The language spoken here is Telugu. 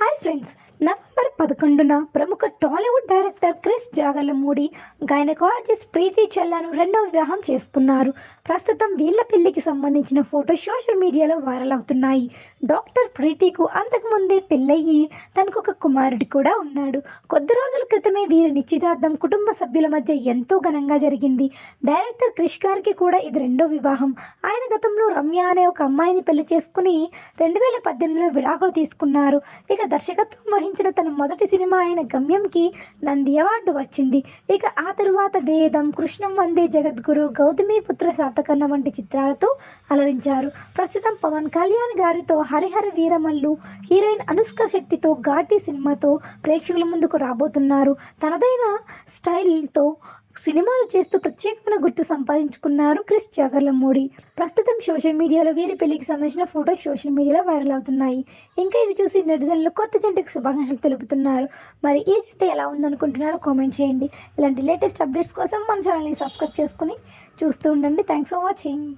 హాయ్ ఫ్రెండ్స్ నవంబర్ పదకొండున ప్రముఖ Tollywood director Krish Jagarlamudi gynaecologist Preethi చెల్లాను రెండో వివాహం చేసుకున్నారు. ప్రస్తుతం వీళ్ళ పెళ్ళికి సంబంధించిన ఫోటో సోషల్ మీడియాలో వైరల్ అవుతున్నాయి. డాక్టర్ ప్రీతికు అంతకుముందే పెళ్ళయ్యి తనకు ఒక కుమారుడు కూడా ఉన్నాడు. కొద్ది రోజుల క్రితమే వీరి నిశ్చితార్థం కుటుంబ సభ్యుల మధ్య ఎంతో ఘనంగా జరిగింది. డైరెక్టర్ క్రిష్ గారికి కూడా ఇది రెండో వివాహం. ఆయన గతంలో రమ్య అనే ఒక అమ్మాయిని పెళ్ళి చేసుకుని రెండు వేల పద్దెనిమిదిలో విడాకులు తీసుకున్నారు. ఇక దర్శకత్వం వహించిన తన మొదటి సినిమా అయిన గమ్యంకి నంది అవార్డు వచ్చింది. ఇక ఆ తరువాత వేదం కృష్ణం వందే జగద్గురు గౌతమి పుత్ర శాతకర్ణ వంటి చిత్రాలతో అలరించారు. ప్రస్తుతం పవన్ కళ్యాణ్ గారితో హరిహర వీరమల్లు హీరోయిన్ అనుష్క శెట్టితో ఘాటి సినిమాతో ప్రేక్షకుల ముందుకు రాబోతున్నారు. తనదైన స్టైల్తో సినిమాలు చేస్తూ ప్రత్యేకమైన గుర్తు సంపాదించుకున్నారు క్రిస్ జాగర్లమూడి ప్రస్తుతం సోషల్ మీడియాలో వీరి పెళ్ళికి సంబంధించిన ఫోటోస్ సోషల్ మీడియాలో వైరల్ అవుతున్నాయి. ఇంకా ఇది చూసి నెటిజన్లు కొత్త జంటకు శుభాకాంక్షలు తెలుపుతున్నారు. మరి ఈ జంట ఎలా ఉందనుకుంటున్నారో కామెంట్ చేయండి. ఇలాంటి లేటెస్ట్ అప్డేట్స్ కోసం మన ఛానల్ని సబ్స్క్రైబ్ చేసుకుని చూస్తూ ఉండండి. Thanks for watching